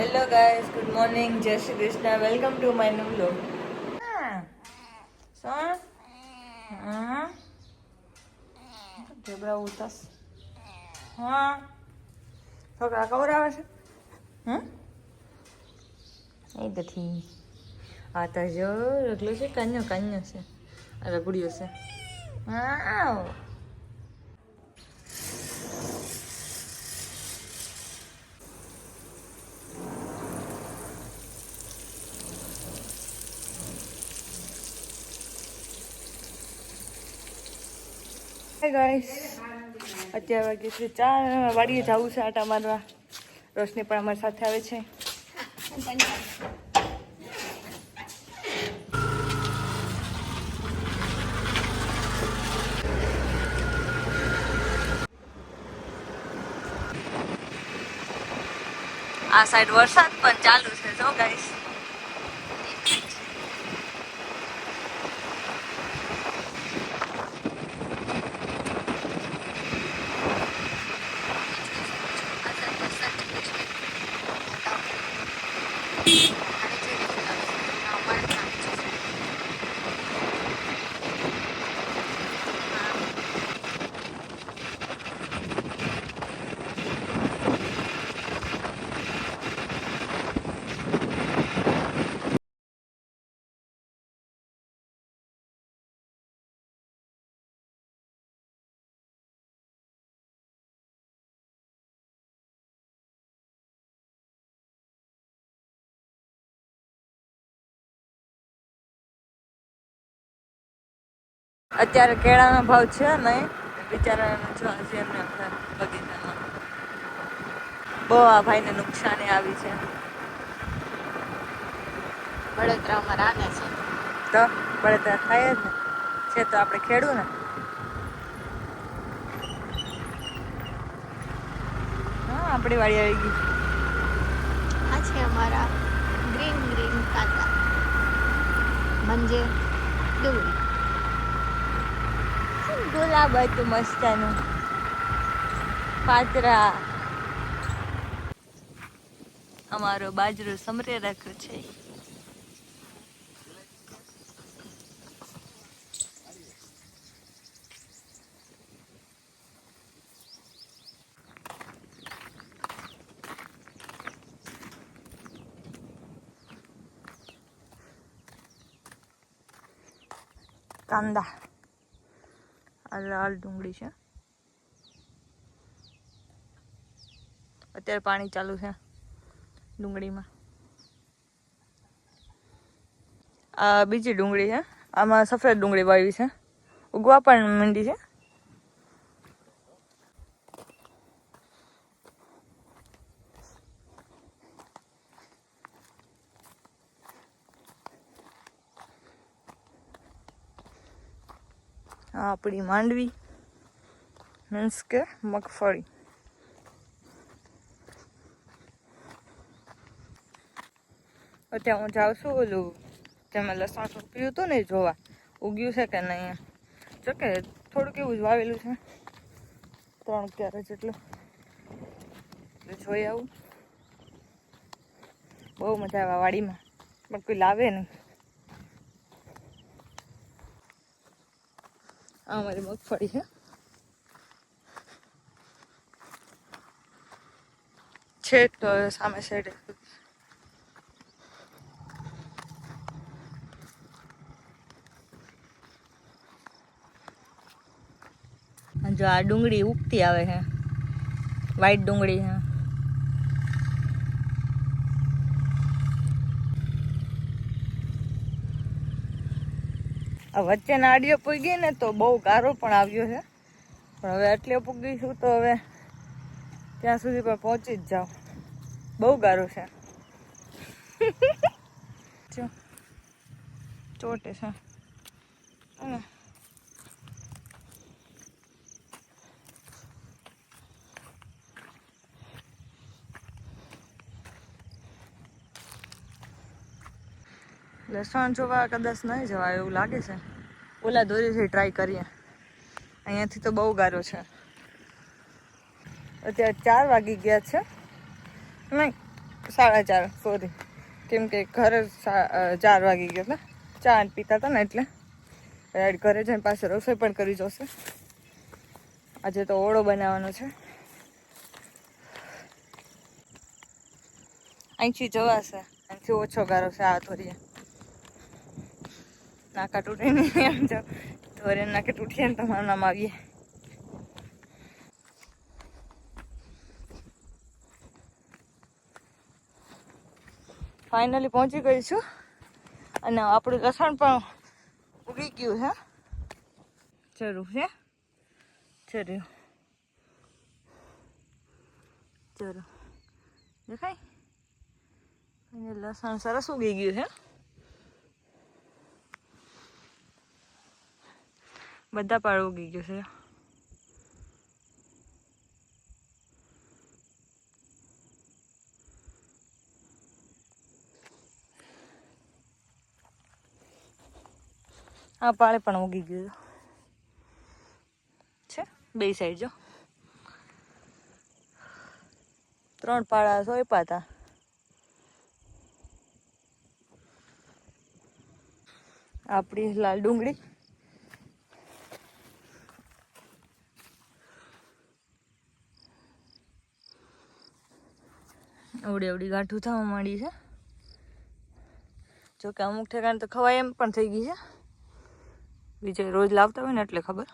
Hello guys good morning Jai Shri Krishna welcome to my new vlog હા ઢેબરા ઉતાસ. હા છોકરા કવરાવે છે? હમ એ નથી આ તો જો, રગલો છે, કાન્યો કાન્યો છે. આ રગડ્યો છે. હા હે ગાઈસ અત્યારે વાગે છે ચાર. વાડીએ જવું છે આટા મારવા. રોશની પણ અમારી સાથે આવે છે. આ સાઈડ વરસાદ પણ ચાલુ છે, જો ગાઈસ અત્યારે કેળાનો ભાવ છે નહીં. બિચારા જો હજી એમને બગીચામાં. બહુ આ ભાઈને નુકસાની આવી છે. વડોદરામાં રાને છે. તો બળતરા થાય જ ને. છે તો આપણે ખેડું ને હા આપણી વાડી આવી ગઈ. આ છે અમારા ગ્રીન ગ્રીન કાંદા. મંજે ડુંગળી. ગુલાબ હતું મસ્તાનું. પાતરા. અમારો બાજરો સમરે રાખ્યો છે. કાંદા. આ લાલ ડુંગળી છે. અત્યારે પાણી ચાલુ છે ડુંગળીમાં. આ બીજી ડુંગળી છે. આમાં સફેદ ડુંગળી વાવી છે. ઉગવા પણ માંડી છે. આપણી માંડવી. મીન્સ કે મગફળી. અત્યારે હું જાઉં છું ઓલું તેમાં લસણ રોપ્યું હતું ને જોવા. ઉગ્યું છે કે નહીં જો કે થોડુંક એવું જ વાવેલું છે. ત્રણ ક્યારે જેટલું. જોઈ આવું. બહુ મજા આવે વાડીમાં. પણ કોઈ લાવે નહીં. આ અમારી મગફળી છે છેક તો સામે સાઈડે આ જો આ ડુંગળી ઉગતી આવે છે વ્હાઈટ ડુંગળી છે આ વચ્ચે નાડીઓ પૂગી ને તો બહુ ગારો પણ આવ્યો છે. પણ હવે એટલે પૂગીશું તો હવે ત્યાં સુધી પણ પહોંચી જ જાઓ. બહુ ગારો છે. ચોટે છે. અને લસણ જોવા કદાચ નહીં જવાય એવું લાગે છે. ઓલા દોરીથી ટ્રાય કરીએ. અહીંયાથી તો બહુ ગારો છે. અત્યારે ચાર વાગી ગયા છે. નહીં, સાડા ચાર સોરી કેમ કે ઘરે ચાર વાગી ગયા હતા. ચા પીતા હતા ને એટલે. રાઈડ ઘરે જઈને પાસે રસોઈ પણ કરી જોશે. આજે તો ઓળો બનાવવાનો છે. અહીંથી જવાશે. અહીંથી ઓછો ગારો છે આ થોડી નાકા તૂટી નહીં એમ જો ધોરે નાકે તૂટીએ ને તમારું નામ આવીએ. ફાઇનલી પહોંચી ગઈ છું. અને આપણું લસણ પણ ઉગી ગયું છે. જરૂર છે. જરૂર. ચલો દેખાય? અને લસણ સરસ ઉગી ગયું છે. બધા પાડ ઉગી ગયો છે. આ પાળે પણ ઉગી ગયું. છે? બે સાઈડ જો. ત્રણ પાળા સોંપ્યા હતા આપણી લાલ ડુંગળી. અવડી અવડી ગાંઠું થવા માંડી છે. જોકે અમુક ઠેકાણે તો ખવાય એમ પણ થઈ ગઈ છે. બીજે રોજ લાવતા હોય ને એટલે ખબર.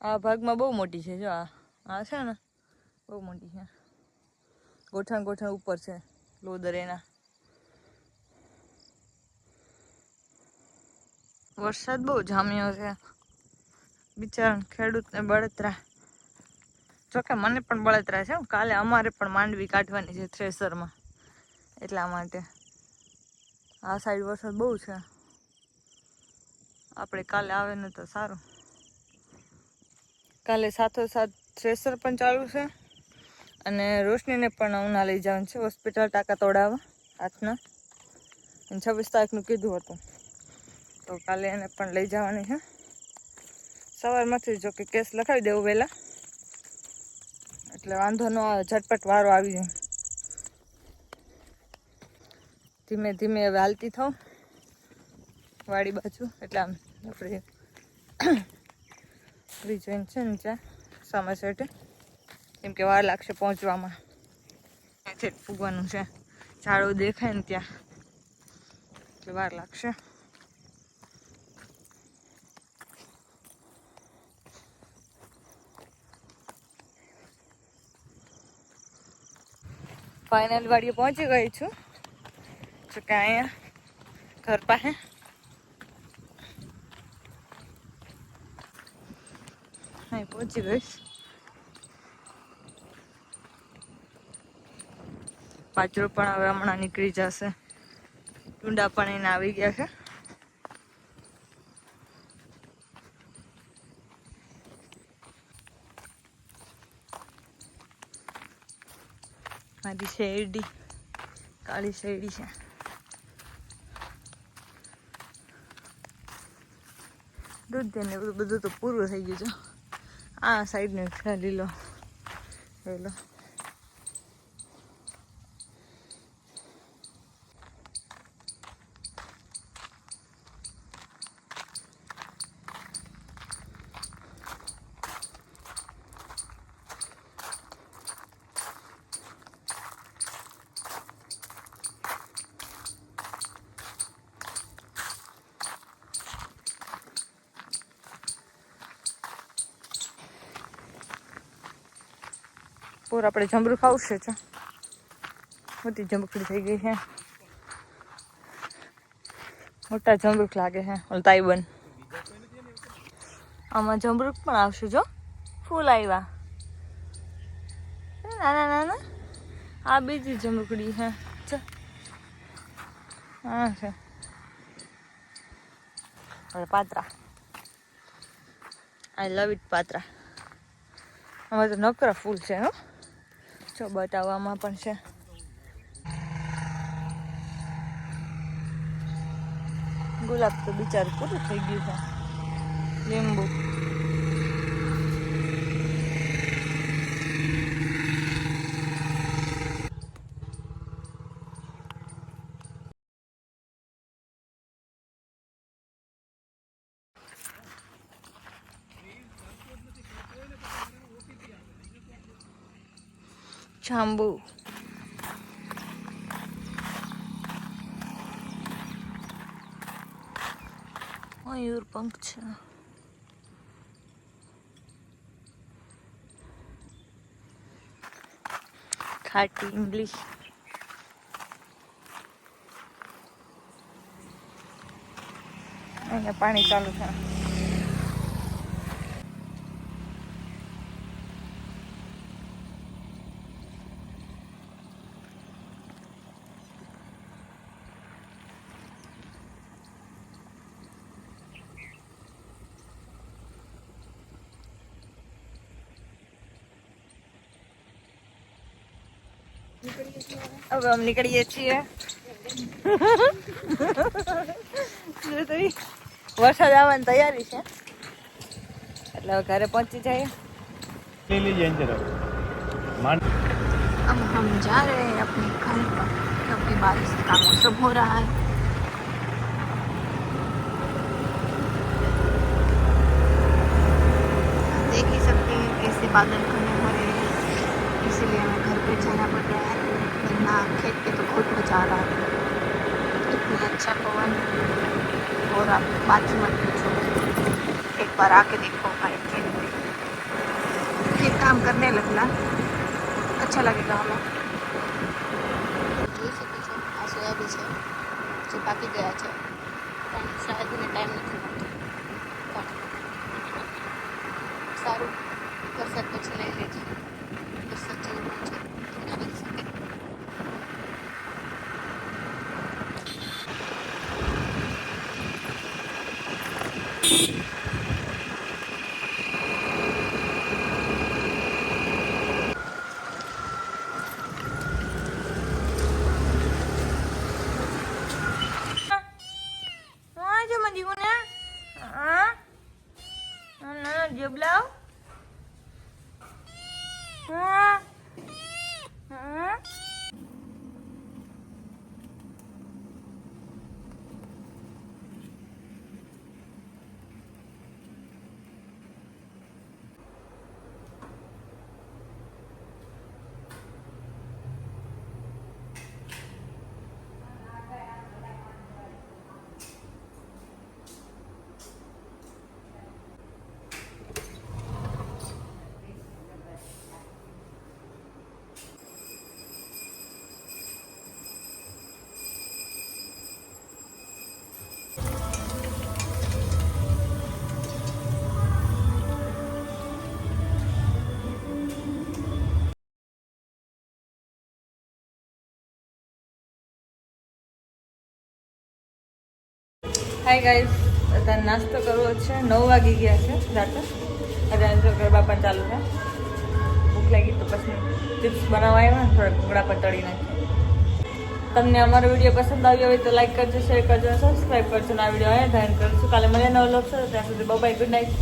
આ ભાગમાં બહુ મોટી છે, જો આ આ છે ને, બહુ મોટી છે. ગોઠણ ગોઠણ ઉપર છે, લોદર એના. વરસાદ બહુ જામ્યો છે. બિચારા ખેડૂતને બળતરા. જોકે મને પણ બળતરા છે. કાલે અમારે પણ માંડવી કાઢવાની છે થ્રેસરમાં એટલા માટે. આ સાઈડ વરસાદ બહુ છે. આપણે કાલે આવે ને તો સારું. કાલે સાથોસાથ થ્રેસર પણ ચાલુ છે. અને રોશનીને પણ ઉના લઈ જવાનું છે હોસ્પિટલ ટાંકા તોડાવવા, હાથના. અને છવ્વીસ તારીખનું કીધું હતું. તો કાલે એને પણ લઈ જવાની છે. સવારમાંથી જો કે કેસ લખાવી દેવું વહેલા. એટલે વાંધો ન આવે, ઝટપટ વારો આવી જાય. ધીમે ધીમે હવે હાલતી થાઉં. વાડી બાજુ, એટલે આમ આપણે ફ્રી જોઈને છે ને ત્યાં, સામા સેટે કેમ કે વાર લાગશે પહોંચવામાં. છે ફૂગવાનું છે. ઝાડો દેખાય ને ત્યાં. એટલે વાર લાગશે. ફાઇનલ વાડીએ પહોંચી ગઈ છું. જો કે અહીંયા ઘર પાસે. અહીં પહોંચી ગઈશ પાછળ પણ હવે હમણાં નીકળી જશે. ટુંડા પણ એને આવી ગયા છે. મારી શેરડી. કાળી શેરડી છે. દૂધ ને બધું બધું તો પૂરું થઈ ગયું છે. આ સાઈડનો છે લીલો. લીલો. પૂર આપણે જમરૂ ખાવશે છે મોટી જમરૂખડી થઈ ગઈ છે. મોટા જમરૂખ લાગે છે તાઈબન. આમાં જમરૂખ પણ આવશે, જો. ફૂલ આવ્યા નાના નાના. આ બીજી જમરૂખડી છે હા છે. પાત્રા. આઈ લવ ઇટ પાત્રા. આમાં તો નકરા ફૂલ છે, હો. જો બતાવવામાં પણ છે. ગુલાબ તો બિચારું પૂરું થઈ ગયું છે. લીંબુ. જાંબુ. મયુર પંખ છે. ખાટી ઇંગ્લિશ. અહીંયા પાણી ચાલુ છે હવે અમે નીકળીએ છીએ જો તો ઈ વરસાદ આવવાની તૈયારી છે એટલે હવે ઘરે પહોંચી જાય ले लीजिए इन तरफ मान अब हम जा रहे हैं अपने घर पर क्योंकि बारिश का मौसम हो रहा है आप देख ही सकते हैं कैसे बादल घने हो रहे हैं इसीलिए हमें घर पे जाना पड़ रहा है वरना खेत पे तो बहुत मजा आ रहा है इतनी अच्छा पवन और आप बात ही मत पूछो एक बार आके देखो हमारे खेत पे फिर काम करने लगना अच्छा लगेगा हमें જોઈ શકો છો આ સોયાબી છે જે પાકી ગયા છે પણ શાયદ એને ટાઈમ નથી ના જબલાવ હાય ગાઈઝ અત્યારે નાસ્તો કરવો છે. નવ વાગી ગયા છે રાતે. અત્યારે જો ગરબા પણ ચાલુ છે. ભૂખ લાગી તો પછી ચિપ્સ બનાવવા આવ્યા ને થોડા ભૂંગળા પણ તળી નાખ્યા. તમને અમારો વીડિયો પસંદ આવ્યો હોય તો લાઈક કરજો શેર કરજો સબસ્ક્રાઈબ કરજો આ વીડિયો અહીંયા ધ્યાન કરશું કાલે મળીએ નવો લોક ત્યાં સુધી બાય ગુડ નાઇટ